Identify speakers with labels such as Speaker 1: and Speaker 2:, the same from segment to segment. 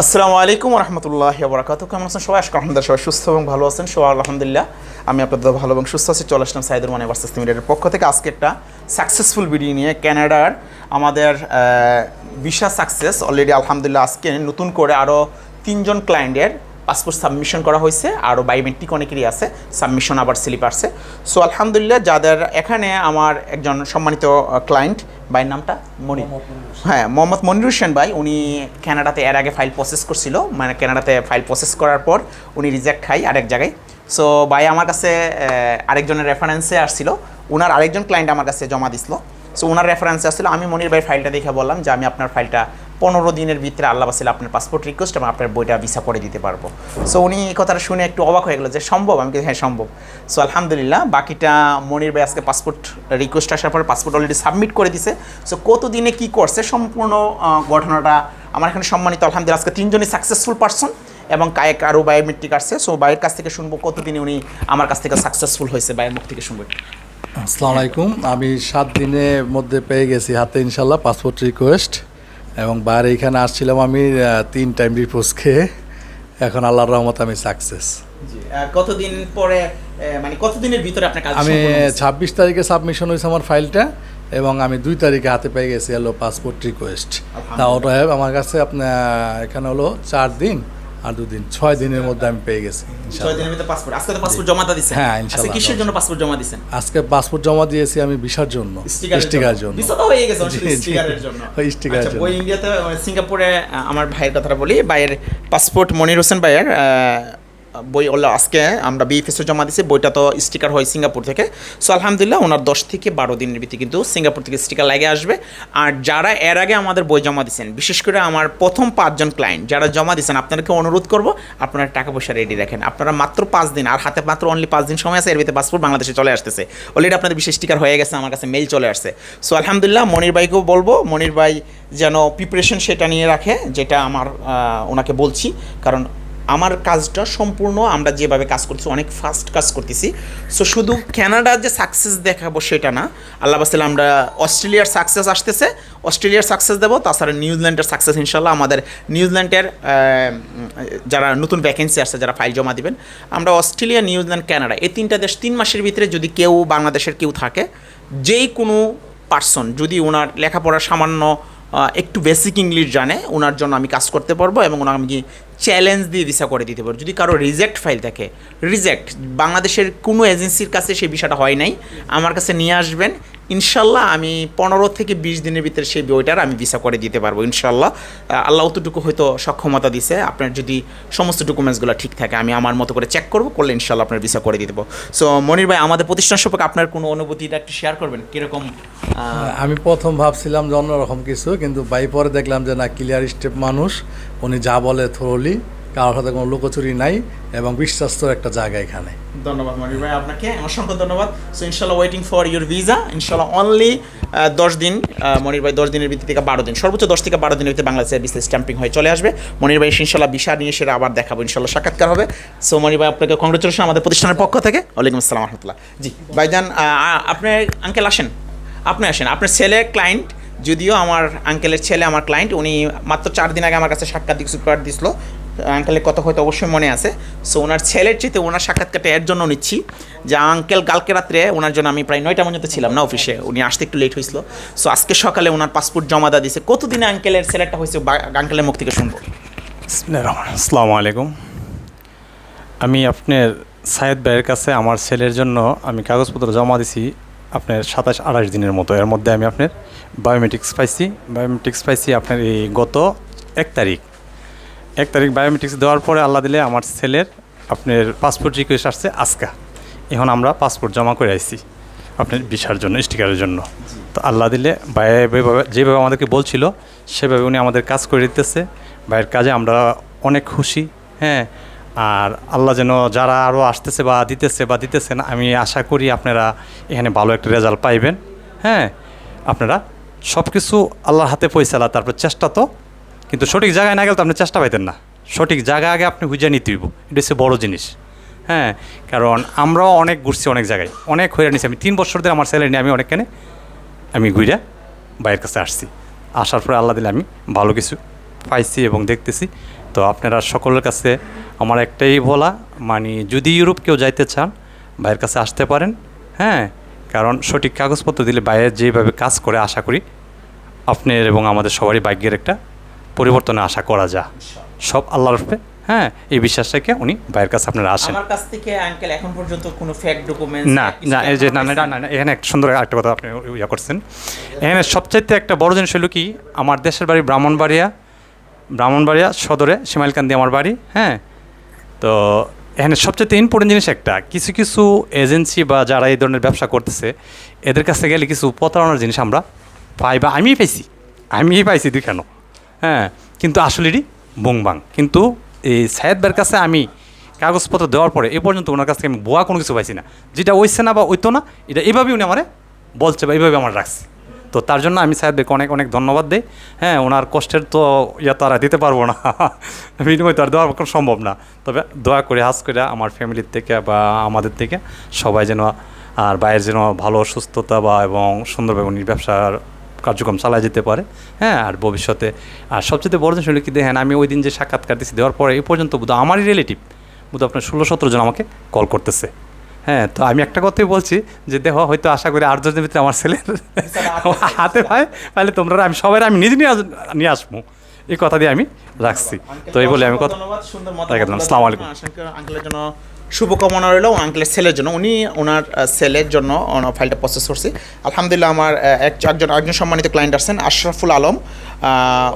Speaker 1: আসসালামু আলাইকুম রহমতুল্লাহ বরাকাত কেমন আছেন সবাই? আজকে আলহামদুলিল্লাহ সবাই সুস্থ এবং ভালো আছেন। সবাই আলহামদুলিল্লাহ, আমি আপনাদের ভালো এবং সুস্থ আছি। চলে আসলাম সাইদুর মানে ভার্সেস লিমিটেডের পক্ষ থেকে আজকে একটা সাকসেসফুল ভিডিও নিয়ে ক্যানাডার আমাদের বিশা সাকসেস অলরেডি আলহামদুলিল্লাহ আজকে নতুন করে আরও তিনজন ক্লায়েন্টের পাসপোর্ট সাবমিশন করা হয়েছে আরও বায়োমেট্রিক অনেকেরই আছে সাবমিশন আবার স্লিপ আসছে। সো আলহামদুলিল্লাহ যাদের এখানে আমার একজন সম্মানিত ক্লায়েন্ট বাইয়ের নামটা মনির। হ্যাঁ মোহাম্মদ মনির হোসেন ভাই উনি কানাডাতে এর আগে ফাইল প্রসেস করছিল মানে কানাডাতে ফাইল প্রসেস করার পর উনি রিজেক্ট খাই আরেক জায়গায়। সো ভাই আমার কাছে আরেকজনের রেফারেন্সে আসছিল ওনার আরেকজন ক্লায়েন্ট আমার কাছে জমা দিছিল। সো ওনার রেফারেন্সে আসছিল আমি মনির ভাই ফাইলটা দেখে বললাম যে আমি আপনার ফাইলটা পনেরো দিনের ভিতরে আল্লাহ বাসিল আপনার পাসপোর্ট রিকোয়েস্ট এবং আপনার বইটা ভিসা করে দিতে পারব। সো উনি এই কথাটা শুনে একটু অবাক হয়ে গেলো যে সম্ভব? আমি হ্যাঁ সম্ভব। সো আলহামদুলিল্লাহ, বাকিটা মনির ভাই আজকে পাসপোর্ট রিকোয়েস্ট আসার পর পাসপোর্ট অলরেডি সাবমিট করে দিছে। সো কত দিনে কী করছে? সম্পূর্ণ ঘটনাটা আমার এখানে সম্মানিত, আলহামদুলিল্লাহ, আজকে তিনজনই সাকসেসফুল পারসন এবং কায়ে আরও বায়োমেট্রিক আসছে। সো বাইরের কাছ থেকে শুনব কতদিনে উনি আমার কাছ থেকে সাকসেসফুল হয়েছে। বাইরের মুখ থেকে শুনব
Speaker 2: আসসালামু আলাইকুম। আমি সাত দিনের মধ্যে পেয়ে গেছি হাতে ইনশাল্লাহ পাসপোর্ট রিকোয়েস্ট এবং বার এইখানে আসছিলাম আমি তিন টাইম রিপোজ খেয়ে। এখন আল্লাহর রহমত আমি সাকসেস
Speaker 1: কতদিন পরে মানে কতদিনের ভিতরে আপনার কাজ
Speaker 2: আমি ছাব্বিশ তারিখে সাবমিশন হয়েছে আমার ফাইলটা এবং আমি দুই তারিখে হাতে পেয়ে গেছি হলো পাসপোর্ট রিকোয়েস্ট তা ওটা আমার কাছে আপনার এখানে হলো চার দিন। আর দুদিন ছয় দিনের মধ্যে আমি পেয়ে গেছি
Speaker 1: ছয় দিনের ভিতরে পাসপোর্ট আজকে তো পাসপোর্ট জমা
Speaker 2: হ্যাঁ,
Speaker 1: আজকে কিসের জন্য পাসপোর্ট জমা
Speaker 2: আজকে পাসপোর্ট জমা দিয়েছি আমি ভিসার জন্য স্টিকার জন্য।
Speaker 1: ভিসা তো হয়ে গেছে
Speaker 2: জি,
Speaker 1: শুধু
Speaker 2: জি।
Speaker 1: স্টিকারের জন্য।
Speaker 2: ওই স্টিকারের
Speaker 1: আচ্ছা,
Speaker 2: জন্য।
Speaker 1: ওই ইন্ডিয়াতে সিঙ্গাপুরে আমার ভাইয়ের কথা বলি। ভাইয়ের পাসপোর্ট মনির হোসেন ভাইয়ের বই হলো আজকে, আমরা বিএফএসে জমা দিছি, বইটা তো স্টিকার হয় সিঙ্গাপুর থেকে। সো আলহামদুলিল্লাহ, ওনার দশ থেকে বারো দিনের ভিত্তি কিন্তু সিঙ্গাপুর থেকে স্টিকার লাগে আসবে। আর যারা এর আগে আমাদের বই জমা দিচ্ছেন বিশেষ করে আমার প্রথম পাঁচজন ক্লায়েন্ট যারা জমা দিচ্ছেন আপনাদেরকে অনুরোধ করব, আপনারা টাকা পয়সা রেডি রাখেন। আপনারা মাত্র পাঁচ দিন, আর হাতে মাত্র অনলি পাঁচ দিন সময় আছে, এর ভিতরে পাসপোর্ট বাংলাদেশে চলে আসতেছে। অলরেডি আপনাদের বিশেষ স্টিকার হয়ে গেছে, আমার কাছে মেল চলে আসছে। সো আলহামদুলিল্লাহ, মনির ভাইকেও বলব, মনির ভাই যেন প্রিপারেশন সেটা নিয়ে রাখে, যেটা আমার ওনাকে বলছি। কারণ আমার কাজটা সম্পূর্ণ আমরা যেভাবে কাজ করছি অনেক ফাস্ট কাজ করতেছি। সো শুধু ক্যানাডার যে সাকসেস দেখাবো সেটা না। আল্লাহ বাসলে আমরা অস্ট্রেলিয়ার সাকসেস আসতেছে, অস্ট্রেলিয়ার সাকসেস দেবো, তাছাড়া নিউজিল্যান্ডের সাকসেস ইনশাল্লাহ আমাদের নিউজিল্যান্ডের যারা নতুন ভ্যাকেন্সি আসছে, যারা ফাইল জমা দিবেন, আমরা অস্ট্রেলিয়া, নিউজিল্যান্ড ক্যানাডা এই তিনটা দেশ তিন মাসের ভিতরে যদি কেউ বাংলাদেশের কেউ থাকে, যেই কোনো পার্সন যদি ওনার লেখাপড়া সামান্য একটু বেসিক ইংলিশ জানে ওনার জন্য আমি কাজ করতে পারব এবং ওনার আমি চ্যালেঞ্জ দিয়ে ভিসা করে দিতে পারো। যদি কারও রিজেক্ট ফাইল থাকে রিজেক্ট বাংলাদেশের কোনো এজেন্সির কাছে সেই বিষয়টা হয় নাই। আমার কাছে নিয়ে আসবেন ইনশাল্লাহ আমি পনেরো থেকে বিশ দিনের ভিতরে সেই বইটার আমি ভিসা করে দিতে পারব, ইনশাল্লাহ। আল্লাহ অতটুকু হয়তো সক্ষমতা দিছে। আপনার যদি সমস্ত ডকুমেন্টসগুলো ঠিক থাকে, আমি আমার মতো করে চেক করব, করলে ইনশাল্লাহ আপনার ভিসা করে দেবো সো মনির ভাই, আমাদের প্রতিষ্ঠান সম্পর্কে আপনার কোনো অনুভূতিটা একটু শেয়ার করবেন? কীরকম
Speaker 2: আমি প্রথম ভাবছিলাম যে অন্যরকম কিছু, কিন্তু বাই পরে দেখলাম যে না ক্লিয়ার স্টেপ মানুষ, উনি যা বলে থ্রোলি কারোর সাথে কোনো লুকোচুরি নাই এবং বিশ্বাস্ত একটা জায়গা এখানে।
Speaker 1: ধন্যবাদ মনির ভাই আপনাকে। অসংখ্য ধন্যবাদ। সো ইনশাল্লাহ ওয়েটিং ফর ইউর ভিসা ইনশাল্লাহ অনলি দশ দিন মনির ভাই দশ দিনের ভিত্তি থেকে বারো দিন, সর্বোচ্চ দশ থেকে বারো দিনের ভিতরে বাংলাদেশের বিসে স্ট্যাম্পিং হয়ে চলে আসবে। মনির ভাই ইনশাল্লাহ ভিসা নিয়ে সেটা আবার দেখাবো ইনশাল্লাহ সাক্ষাৎকার হবে। সো মনির ভাই, আপনাকে কংগ্রেচুলেশন আমাদের প্রতিষ্ঠানের পক্ষ থেকে। ওয়ালাইকুম আসসালাম রহমতুল্লাহ। জি, ভাইজান আপনি আঙ্কেল আসেন? আপনি আসেন। আপনার ছেলে ক্লায়েন্ট যদিও আমার আঙ্কেলের ছেলে, আমার ক্লায়েন্ট উনি মাত্র চার দিন আগে আমার কাছে সাক্ষাৎ সুপার দিছিল। আঙ্কেলের কথা হয়তো অবশ্যই মনে আছে। সো ওনার ছেলের চেয়ে ওনার সাক্ষাৎকারটা এর জন্য নিচ্ছি যে আঙ্কেল কালকে রাত্রে ওনার জন্য আমি প্রায় নয়টা পর্যন্ত ছিলাম না অফিসে উনি আসতে একটু লেট হয়েছিল। সো আজকে সকালে ওনার পাসপোর্ট জমা দেওয়া দিয়েছে। কতদিনে আঙ্কেলের ছেলেটা হয়েছে আঙ্কেলের মুখ থেকে শুনব?
Speaker 3: আসসালামু আলাইকুম। আমি আপনার সায়েদ ভাইয়ের কাছে আমার ছেলের জন্য আমি কাগজপত্র জমা দিছি। আপনার সাতাশ আঠাশ দিনের মতো। এর মধ্যে আমি আপনার বায়োমেট্রিক্স পাইছি। বায়োমেট্রিক্স পাইছি আপনার এই গত এক তারিখ। এক তারিখ বায়োমেট্রিক্স দেওয়ার পরে আল্লাহ দিলে আমার ছেলের আপনার পাসপোর্ট রিকোয়েস্ট আসছে আজকা। এখন আমরা পাসপোর্ট জমা করে আসছি আপনার ভিসার জন্য স্টিকারের জন্য। তো আল্লাহ দিলে ভাই যেভাবে যেভাবে আমাদেরকে বলছিল, সেভাবে উনি আমাদের কাজ করে দিতেছে। ভাইয়ের কাজে আমরা অনেক খুশি। হ্যাঁ আর আল্লাহ যেন যারা আরও আসতেছে বা দিতেছে বা দিতেছেন, আমি আশা করি আপনারা এখানে ভালো একটা রেজাল্ট পাইবেন। হ্যাঁ আপনারা সব কিছু আল্লাহর হাতে পয়সালা, তারপর চেষ্টা তো, কিন্তু সঠিক জায়গায় না গেলে তো আপনি চেষ্টা পাইতেন না। সঠিক জায়গা আগে আপনি খুঁজে নিতে হইব, এটা হচ্ছে বড় জিনিস। হ্যাঁ কারণ আমরাও অনেক ঘুরছি অনেক জায়গায়, অনেক হয়ে নিছি। আমি তিন বছর ধরে আমার স্যালারি নিয়ে আমি অনেকখানে আমি ঘুরে বাইরের কাছে আসছি। আসার পরে আল্লাহ দিলে আমি ভালো কিছু পাইছি এবং দেখতেছি। তো আপনারা সকলের কাছে আমার একটাই বলা মানে যদি ইউরোপ কেউ যাইতে চান ভাইয়ের কাছে আসতে পারেন হ্যাঁ? কারণ সঠিক কাগজপত্র দিলে বাইরের যেভাবে কাজ করে আশা করি আপনার এবং আমাদের সবারই ভাগ্যের একটা পরিবর্তনে আশা করা যা সব আল্লাহর রূপে হ্যাঁ? এই বিশ্বাস রেখে উনি বাইরের কাছে আপনারা আসেন।
Speaker 1: আমার কাছ থেকে আঙ্কেল এখন পর্যন্ত কোনো ফেক ডকুমেন্ট
Speaker 3: না না এই যে না না না, এখানে একটা সুন্দর একটা কথা আপনি ইয়া করছেন। এখানে সবচাইতে একটা বড় জিনিস হলো কি আমার দেশের বাড়ি ব্রাহ্মণবাড়িয়া ব্রাহ্মণবাড়িয়া সদরে শিমাইলকান্দি আমার বাড়ি হ্যাঁ? তো এখানে সবচেয়ে ইম্পর্টেন্ট জিনিস একটা। কিছু কিছু এজেন্সি বা যারা এই ধরনের ব্যবসা করতেছে, এদের কাছে গেলে কিছু প্রতারণার জিনিস আমরা পাই বা আমিই পাইছি। আমিই পাইছি দুখানো হ্যাঁ কিন্তু আসলেরই বংবাং কিন্তু এই সায়েদ কাছে আমি কাগজপত্র দেওয়ার পরে এ পর্যন্ত ওনার কাছ থেকে আমি বোয়া কোনো কিছু পাইছি না। যেটা ওইছে না বা ওইতো না, এটা এভাবেই উনি আমার বলছে বা এইভাবে আমার রাখছে। তো তার জন্য আমি সাহেব ভাইকে অনেক অনেক ধন্যবাদ দিই। হ্যাঁ ওনার কষ্টের তো ইয়া তারা দিতে পারব না। বিনিময় তো আর দেওয়া সম্ভব না। তবে দয়া করে, হাস করে আমার ফ্যামিলির থেকে বা আমাদের থেকে সবাই যেন আর বাইরের যেন ভালো সুস্থতা বা এবং সুন্দরভাবে উনি ব্যবসার কার্যক্রম চালায় যেতে পারে। হ্যাঁ আর ভবিষ্যতে আর সবচেয়ে বড় জিনিস হলো কি, দেখেন আমি ওই দিন যে সাক্ষাৎকার দিচ্ছি দেওয়ার পরে এই পর্যন্ত বোধ আমারই রিলেটিভ বোধ আপনার ষোলো, সতেরো জন আমাকে কল করতেছে। হ্যাঁ তো আমি একটা কথাই বলছি যে দেখো হয়তো আশা করি আট দশ দিনের ভিতরে আমার ছেলের হাতে পায় তাহলে তোমরা আমি সবাই আমি নিজে নিয়ে নিয়ে আসব এই কথা দিয়ে আমি রাখছি তো এই বলে আমি কথা
Speaker 1: ধন্যবাদ সুন্দর মত।
Speaker 3: আসসালামু আলাইকুম।
Speaker 1: আঙ্কেলের জন্য শুভকামনা রইল আঙ্কেলের ছেলের জন্য উনি ওনার ছেলের জন্য ফাইলটা প্রসেস করছি আলহামদুলিল্লাহ আমার এক- একজন একজন সম্মানিত ক্লায়েন্ট আসছেন আশরাফুল আলম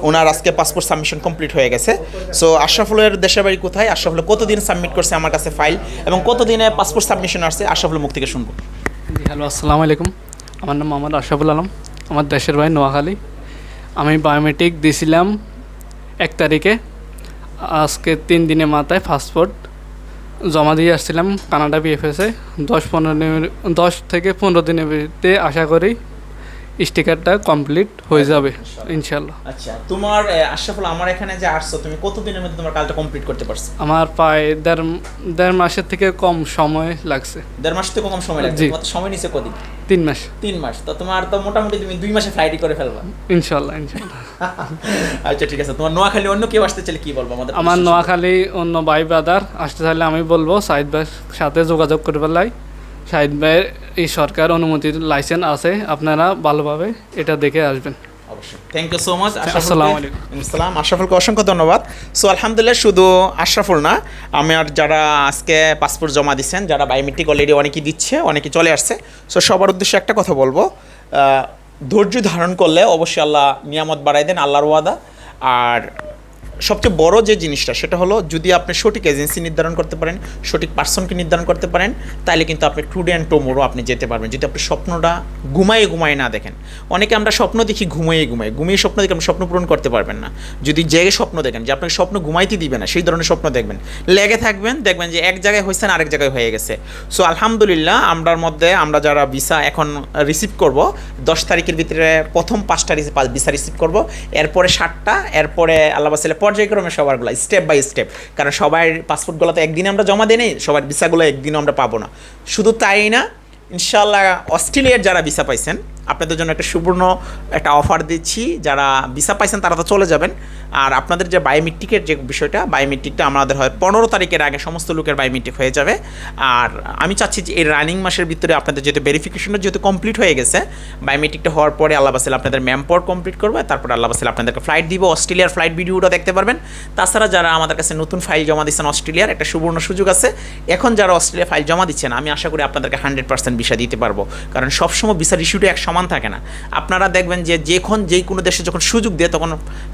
Speaker 1: ওনার আজকে পাসপোর্ট সাবমিশন কমপ্লিট হয়ে গেছে। সো আশরাফুলের দেশের বাড়ি কোথায়? আশরাফুল কতদিন সাবমিট করছে আমার কাছে ফাইল এবং কতদিনে পাসপোর্ট সাবমিশন আসছে? আশরাফুল মুখ থেকে শুনব।
Speaker 4: হ্যালো, আসসালামু আলাইকুম। আমার নাম মোহাম্মদ আশরাফুল আলম। আমার দেশের ভাই নোয়াখালী। আমি বায়োমেট্রিক দিয়েছিলাম এক তারিখে। আজকে তিন দিনের মাথায় পাসপোর্ট জমা দিয়ে আসছিলাম কানাডা বিএফএসে দশ পনেরো দশ থেকে পনেরো দিনের ভিতরে আশা করি স্টিকারটা কমপ্লিট হয়ে যাবে ইনশাল্লাহ
Speaker 1: আচ্ছা তোমার আশরাফুল আমার এখানে যে আসছো তুমি কতদিনের মধ্যে তোমার কাজটা কমপ্লিট করতে পারছ?
Speaker 4: আমার প্রায় দেড় দেড় মাসের থেকে কম সময় লাগছে।
Speaker 1: দেড় মাস থেকে কম সময় লাগছে। তোমার সময় নিছে কদিন?
Speaker 4: তিন মাস।
Speaker 1: তিন মাস। তো তোমার তো মোটামুটি তুমি দুই মাসে ফ্লাইটই করে ফেলবা।
Speaker 4: ইনশাল্লাহ ইনশাল্লাহ
Speaker 1: আচ্ছা ঠিক আছে। তোমার নোয়াখালী অন্য কেউ আসতে চাইলে কি বলব আমাদের
Speaker 4: আমার নোয়াখালী অন্য ভাই ব্রাদার আসতে চাইলে আমি বলব সাইদ ভাইয়ের সাথে যোগাযোগ করে পেলাই সাইদ ভাইয়ের এই সরকার অনুমতির লাইসেন্স আছে আপনারা ভালোভাবে এটা দেখে আসবেন।
Speaker 1: অবশ্যই। থ্যাংক ইউ সো মাচ
Speaker 4: আসসালামু আলাইকুম।
Speaker 1: আশরাফুলকে অসংখ্য ধন্যবাদ। সো আলহামদুলিল্লাহ শুধু আশরাফুল না আমি আর যারা আজকে পাসপোর্ট জমা দিচ্ছেন যারা বায়োমেট্রিক অলরেডি অনেকেই দিচ্ছে অনেকে চলে আসছে। সো সবার উদ্দেশ্যে একটা কথা বলব। ধৈর্য ধারণ করলে অবশ্যই আল্লাহ নিয়ামত বাড়াই দেন আল্লাহর ওয়াদা। আর সবচেয়ে বড় যে জিনিসটা, সেটা হলো যদি আপনি সঠিক এজেন্সি নির্ধারণ করতে পারেন, সঠিক পার্সনকে নির্ধারণ করতে পারেন তাহলে কিন্তু আপনি টুডে অ্যান্ড টোমোরো আপনি যেতে পারবেন। যদি আপনি স্বপ্নটা ঘুমায়ে ঘুমায়ে না দেখেন, অনেকে আমরা স্বপ্ন দেখি ঘুমিয়ে ঘুমাই ঘুমিয়ে স্বপ্ন দেখে আপনি স্বপ্ন পূরণ করতে পারবেন না। যদি জেগে স্বপ্ন দেখেন, যে আপনাকে স্বপ্ন ঘুমাইতে দিবে না, সেই ধরনের স্বপ্ন দেখবেন। লেগে থাকবেন, দেখবেন যে এক জায়গায় হয়েছে না আরেক জায়গায় হয়ে গেছে। সো আলহামদুলিল্লাহ, আমরার মধ্যে আমরা যারা ভিসা এখন রিসিভ করব, দশ তারিখের ভিতরে প্রথম পাঁচটা ভিসা রিসিভ করব। এরপরে ষাটটা এরপরে আল্লাহ বাসিলে পর্যায়ক্রমে সবারগুলো স্টেপ বাই স্টেপ কারণ সবাই পাসপোর্টগুলো তো একদিনে আমরা জমা দিই সবার ভিসাগুলো একদিনও আমরা পাবো না। শুধু তাই না ইনশাল্লাহ অস্ট্রেলিয়ার যারা ভিসা পাইছেন, আপনাদের জন্য একটা সুবর্ণ একটা অফার দিচ্ছি। যারা ভিসা পাইছেন, তারা তো চলে যাবেন। আর আপনাদের যে বায়োমেট্রিকের যে বিষয়টা বায়োমেট্রিকটা আমাদের হয় পনেরো তারিখের আগে সমস্ত লোকের বায়োমেট্রিক হয়ে যাবে। আর আমি চাচ্ছি যে এই রানিং মাসের ভিতরে আপনাদের যেহেতু ভেরিফিকেশনটা যেহেতু কমপ্লিট হয়ে গেছে বায়োমেট্রিকটা হওয়ার পরে আল্লাহ বাসেল আপনাদের ম্যাম পর কমপ্লিট করবে। তারপর আল্লাহ বাসেল আপনাদেরকে ফ্লাইট দিব, অস্ট্রেলিয়ার ফ্লাইট ভিডিওটা দেখতে পারবেন। তাছাড়া যারা আমাদের কাছে নতুন ফাইল জমা দিচ্ছেন অস্ট্রেলিয়ার, একটা সুবর্ণ সুযোগ আছে। এখন যারা অস্ট্রেলিয়া ফাইল জমা দিচ্ছেন, আমি আশা করি আপনাদেরকে হান্ড্রেড পার্সেন্ট ভিসা দিতে পারব। কারণ সবসময় ভিসার ইস্যুটা এক সমান থাকে না। আপনারা দেখবেন যে যখন যেই কোনো দেশে যখন সুযোগ দেয়, তখন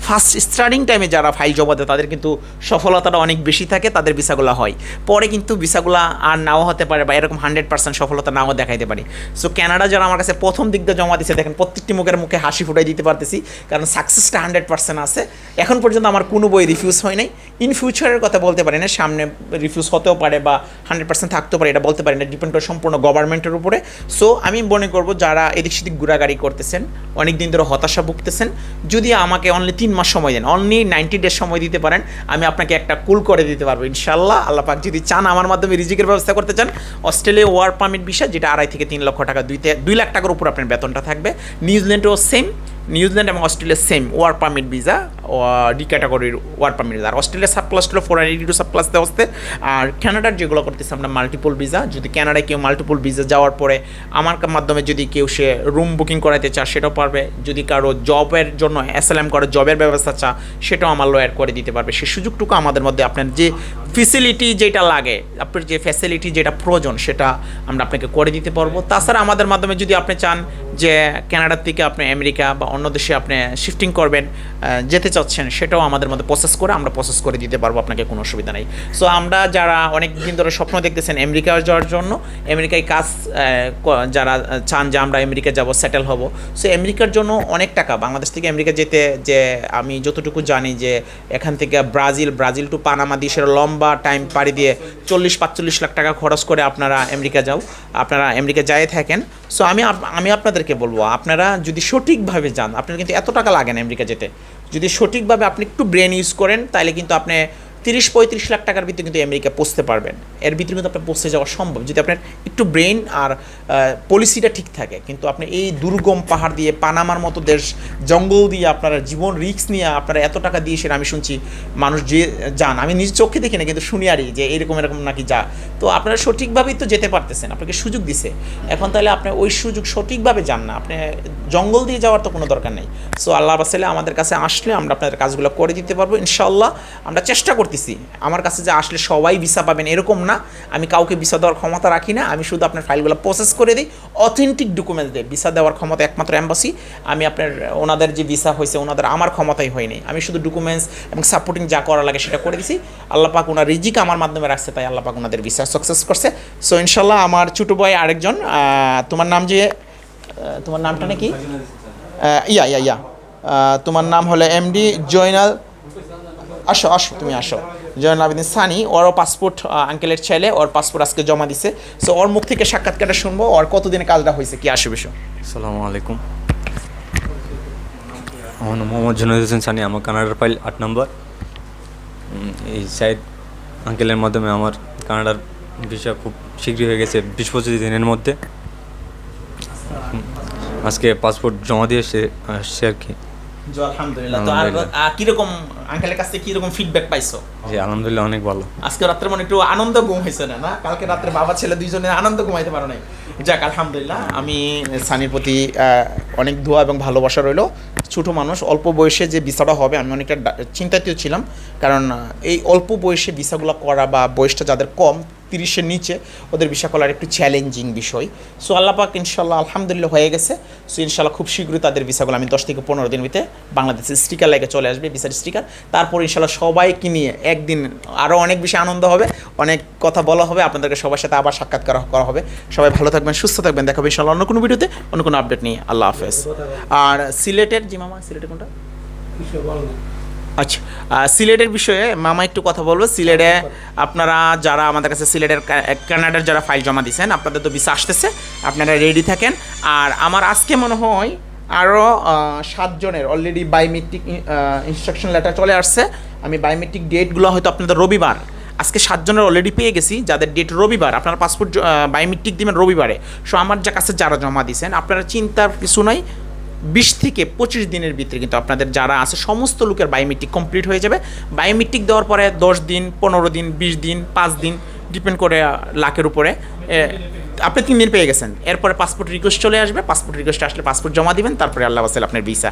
Speaker 1: ফার্স্ট স্টার্টিং টাইমে যারা ফাইল জমা দেয়, তাদের কিন্তু সফলতাটা অনেক বেশি থাকে, তাদের ভিসাগুলো হয়। পরে কিন্তু ভিসাগুলো আর নাও হতে পারে বা এরকম হান্ড্রেড পার্সেন্ট সফলতা নাও দেখাইতে পারি। সো ক্যানাডা যারা আমার কাছে প্রথম দিক দিয়ে জমা দিচ্ছে দেখেন প্রত্যেকটি মুখের মুখে হাসি ফুটাই দিতে পারতেছি। কারণ সাকসেসটা হান্ড্রেড পার্সেন্ট আছে। এখন পর্যন্ত আমার কোনো বই রিফিউজ হয় নাই। ইন ফিউচারের কথা বলতে পারি না, সামনে রিফিউজ হতেও পারে বা হান্ড্রেড পার্সেন্ট থাকতেও পারে, এটা বলতে পারি না। ডিপেন্ড করে সম্পূর্ণ গভর্নমেন্টের উপরে। সো আমি মনে করব যারা এদিক সেদিক ঘোরাগাড়ি করতেছেন অনেক দিন ধরে হতাশা ভুগতেছেন, যদি আমাকে অনলি তিন মাস সময় দেন অনলি নাইনটি ডেজ সময় দিতে পারেন, আমি আপনাকে একটা কুল করে দিতে পারব ইনশাল্লাহ আল্লাহ পাক যদি চান আমার মাধ্যমে রিজিকের ব্যবস্থা করতে চান অস্ট্রেলিয়া ওয়ার্ক পারমিট বিষয়, যেটা আড়াই থেকে তিন লক্ষ টাকা দুইতে দুই লাখ টাকার উপর আপনার বেতনটা থাকবে। নিউজিল্যান্ডেও সেম নিউজিল্যান্ড এবং Australia same work permit visa D ক্যাটাগরির ওয়ার পারমিট ভিসা আর অস্ট্রেলিয়া সাব ক্লাস ছিল four eighty two sub class দেওয়া হচ্ছে। আর ক্যানাডার যেগুলো করতেছে আমরা মাল্টিপল ভিসা যদি ক্যানাডায় কেউ মাল্টিপল ভিসা যাওয়ার পরে আমার মাধ্যমে যদি কেউ সে রুম বুকিং করাতে চায়, সেটাও পারবে। যদি কারও জবের জন্য অ্যাসালাম করে জবের ব্যবস্থা চা সেটাও আমার লয়ার করে দিতে পারবে। সে সুযোগটুকু আমাদের মধ্যে আপনার যে ফেসিলিটি যেটা লাগে, আপনার যে ফ্যাসিলিটি যেটা প্রয়োজন, সেটা আমরা আপনাকে করে দিতে পারব। তাছাড়া আমাদের মাধ্যমে যদি আপনি চান যে ক্যানাডার থেকে আপনি আমেরিকা বা অন্য দেশে আপনি শিফটিং করবেন যেতে চাচ্ছেন, সেটাও আমাদের মধ্যে প্রসেস করে আমরা প্রসেস করে দিতে পারব, আপনাকে কোনো অসুবিধা নেই। সো আমরা যারা অনেক দিন ধরে স্বপ্ন দেখতেছেন আমেরিকা যাওয়ার জন্য, আমেরিকায় কাজ যারা চান যে আমরা আমেরিকা যাব সেটেল হব। সো আমেরিকার জন্য অনেক টাকা, বাংলাদেশ থেকে আমেরিকা যেতে, যে আমি যতটুকু জানি যে এখান থেকে ব্রাজিল ব্রাজিল টু পানামা, দেশের লম্বা টাইম পাড়ি দিয়ে চল্লিশ, পাঁচচল্লিশ লাখ টাকা খরচ করে আপনারা আমেরিকা যাও, আপনারা আমেরিকা যাই থাকেন। সো আমি আমি আপনাদেরকে বলব, আপনারা যদি সঠিকভাবে যান আপনার কিন্তু এত টাকা লাগে না আমেরিকা যেতে। যদি সঠিকভাবে আপনি একটু ব্রেন ইউজ করেন, তাহলে কিন্তু আপনি তিরিশ পঁয়ত্রিশ লাখ টাকার ভিতরে কিন্তু আমেরিকা পৌঁছতে পারবেন এর ভিতরে কিন্তু আপনার পৌঁছে যাওয়া সম্ভব। যদি আপনার একটু ব্রেন আর পলিসিটা ঠিক থাকে, কিন্তু আপনি এই দুর্গম পাহাড় দিয়ে, পানামার মতো দেশ, জঙ্গল দিয়ে আপনারা জীবন রিস্ক নিয়ে আপনারা এত টাকা দিয়ে সেটা আমি শুনছি মানুষ যে যান, আমি নিজ চোখে দেখি না, কিন্তু শুনি আরই যে এরকম এরকম নাকি যা। তো আপনারা সঠিকভাবেই তো যেতে পারতেছেন, আপনাকে সুযোগ দিছে। এখন তাহলে আপনি ওই সুযোগ সঠিকভাবে যান না, আপনি জঙ্গল দিয়ে যাওয়ার তো কোনো দরকার নেই। সো আল্লাহ বাসালে আমাদের কাছে আসলে আমরা আপনাদের কাজগুলো করে দিতে পারব ইনশাল্লাহ আমরা চেষ্টা করতেছি আমার কাছে যে আসলে সবাই ভিসা পাবেন এরকম না। আমি কাউকে ভিসা দেওয়ার ক্ষমতা রাখি না, আমি শুধু আপনার ফাইলগুলো প্রসেস করে দিই অথেন্টিক ডকুমেন্টস দিই। ভিসা দেওয়ার ক্ষমতা একমাত্র অ্যাম্বাসি আমি আপনার, ওনাদের যে ভিসা হয়েছে, ওনাদের আমার ক্ষমতাই হয়নি আমি শুধু ডকুমেন্টস এবং সাপোর্টিং যা করা লাগে সেটা করে দিছি। আল্লাহ পাক ওনার রিজিক আমার মাধ্যমে রাখছে, তাই আল্লাহ পাক ওনাদের ভিসা সাকসেস করছে। সো ইনশাল্লাহ আমার ছোটো ভাই আরেকজন তোমার নাম যে তোমার নামটা নাকি? ইয়া ইয়া ইয়া। তোমার নাম হলো এমডি জয়নাল আসো আসো, তুমি আসো। জয়নাল আবেদিন সানি, ওরও পাসপোর্ট আঙ্কেলের ছেলে, ওর পাসপোর্ট আজকে জমা দিছে। সো ওর মুখ থেকে সাক্ষাৎকারটা শুনব, ওর কতদিনে কাজটা হয়েছে, কি আসবে বিষয়
Speaker 5: আসসালামু আলাইকুম। আমার নাম মোহাম্মদ জুনাইদ হোসেন সানি, আমার কানাডার ফাইল আট নম্বর। এই সাইড আঙ্কেলের মাধ্যমে আমার কানাডার ভিসা খুব শীঘ্রই হয়ে গেছে, বিশ পঁচিশ দিনের মধ্যে। আজকে পাসপোর্ট জমা দিয়ে এসে আসছে আর কি
Speaker 1: জি আলহামদুলিল্লাহ। তো আর কীরকম আঙ্কেলের কাছ থেকে কীরকম ফিডব্যাক পাইছো?
Speaker 5: জি আলহামদুলিল্লাহ অনেক ভালো।
Speaker 1: আজকে রাত্রে মনে একটু আনন্দ ঘুম হয়েছে না না? কালকে রাত্রে বাবা ছেলে দুইজনে আনন্দ ঘুমাইতে পারো নাই। যাক আলহামদুলিল্লাহ আমি সানির প্রতি অনেক দোয়া এবং ভালোবাসা রইল। ছোটো মানুষ অল্প বয়সে যে ভিসাটা হবে আমি অনেকটা ডা- ছিলাম। কারণ এই অল্প বয়সে ভিসাগুলো করা বা বয়সটা যাদের কম তিরিশের নিচে ওদের ভিসা করার একটু চ্যালেঞ্জিং বিষয়। সো আল্লাহ পাক ইনশাল্লাহ আলহামদুলিল্লাহ হয়ে গেছে। সো ইনশাল্লাহ খুব শীঘ্রই তাদের ভিসাগুলো আমি দশ থেকে পনেরো দিন ভিতরে বাংলাদেশের স্টিকার লাগে চলে আসবে, ভিসার স্টিকার তারপর ইনশাল্লাহ সবাইকে নিয়ে একদিন আরও অনেক বেশি আনন্দ হবে, অনেক কথা বলা হবে, আপনাদেরকে সবার সাথে আবার সাক্ষাৎ করা করা হবে। সবাই ভালো থাকবেন, সুস্থ থাকবেন দেখাবে ইনশাল্লাহ অন্য কোনো ভিডিওতে, অন্য কোনো আপডেট নিয়ে। আল্লাহ হাফেজ। আর সিলেটের, জি মামা, সিলেটের কোনটা? আচ্ছা সিলেটের বিষয়ে মামা একটু কথা বলব। সিলেটে আপনারা যারা আমাদের কাছে সিলেটের কানাডার যারা ফাইল জমা দিয়েছেন আপনাদের তো ভিসা আসতেছে, আপনারা রেডি থাকেন। আর আমার আজকে মনে হয় আরও সাতজনের অলরেডি বায়োমেট্রিক ইনস্ট্রাকশন লেটার চলে আসছে। আমি বায়োমেট্রিক ডেটগুলো হয়তো আপনাদের রবিবার, আজকে সাতজনের অলরেডি পেয়ে গেছি, যাদের ডেট রবিবার, আপনার পাসপোর্ট বায়োমেট্রিক দিবেন রবিবারে। সো আমার যা কাছে যারা জমা দিয়েছেন আপনারা চিন্তার কিছু নাই বিশ থেকে পঁচিশ দিনের ভিতরে কিন্তু আপনাদের যারা আছে, সমস্ত লোকের বায়োমেট্রিক কমপ্লিট হয়ে যাবে। বায়োমেট্রিক দেওয়ার পরে দশ দিন, পনেরো দিন, বিশ দিন, পাঁচ দিন ডিপেন্ড করে লাখের উপরে আপনি তিন দিন পেয়ে গেছেন। এরপরে পাসপোর্ট রিকোয়েস্ট চলে আসবে পাসপোর্ট রিকোয়েস্ট আসলে পাসপোর্ট জমা দিবেন, তারপরে আল্লাহ বাসাল আপনার ভিসা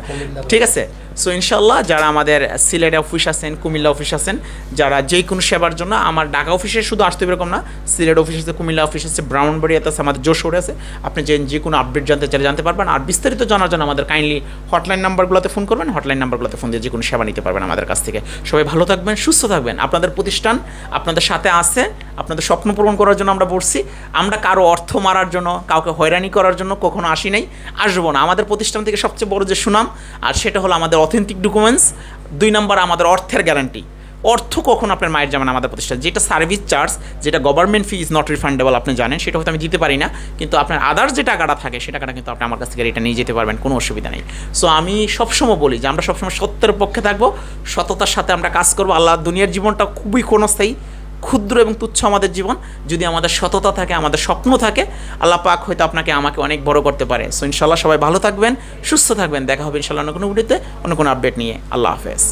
Speaker 1: ঠিক আছে? সো ইনশাল্লাহ যারা আমাদের সিলেট অফিস আছেন, কুমিল্লা অফিস আছেন, যারা যে কোনো সেবার জন্য, আমার ঢাকা অফিসে শুধু আসতে এরকম না, সিলেট অফিস আছে, কুমিল্লা অফিস আছে ব্রাউনবাড়িয়াতে আছে আমাদের যশোরে আছে। আপনি যে যে কোনো আপডেট জানতে চাইলে জানতে পারবেন। আর বিস্তারিত জানার জন্য আমাদের কাইন্ডলি হটলাইন নাম্বারগুলোতে ফোন করবেন। হটলাইন নাম্বারগুলোতে ফোন দিয়ে যে কোনো সেবা নিতে পারবেন আমাদের কাছ থেকে। সবাই ভালো থাকবেন, সুস্থ থাকবেন। আপনাদের প্রতিষ্ঠান আপনাদের সাথে আছে। আপনাদের স্বপ্ন পূরণ করার জন্য আমরা বসছি। আমরা কারও অর্থ মারার জন্য, কাউকে হয়রানি করার জন্য কখনো আসি নাই। আসব না। আমাদের প্রতিষ্ঠান থেকে সবচেয়ে বড় যে সুনাম, আর সেটা হলো আমাদের অথেন্টিক ডকুমেন্টস দুই নম্বর, আমাদের অর্থের গ্যারান্টি অর্থ কখন আপনার মায়ের যেমন আমাদের প্রতিষ্ঠান। যেটা সার্ভিস চার্জ যেটা government fee is not refundable আপনি জানেন। সেটা হয়তো আমি দিতে পারি না, কিন্তু আপনার আদার্স যে টাকাটা থাকে, সে টাকাটা কিন্তু আপনি আমার কাছ থেকে এটা নিয়ে যেতে পারবেন, কোনো অসুবিধা নেই। সো আমি সবসময় বলি যে আমরা সবসময় সত্যের পক্ষে থাকব, সততার সাথে আমরা কাজ করব। আল্লাহ দুনিয়ার জীবনটা খুবই ক্ষণস্থায়ী। ক্ষুদ্র এবং তুচ্ছ আমাদের জীবন, যদি আমাদের সততা থাকে, আমাদের স্বপ্ন থাকে, আল্লাহ পাক হয়তো আপনাকে আমাকে অনেক বড় করতে পারে। সো ইনশাল্লাহ সবাই ভালো থাকবেন, সুস্থ থাকবেন। দেখা হবে ইনশাল্লাহ অন্য কোনো ভিডিওতে অন্য কোনো আপডেট নিয়ে। আল্লাহ হাফেজ।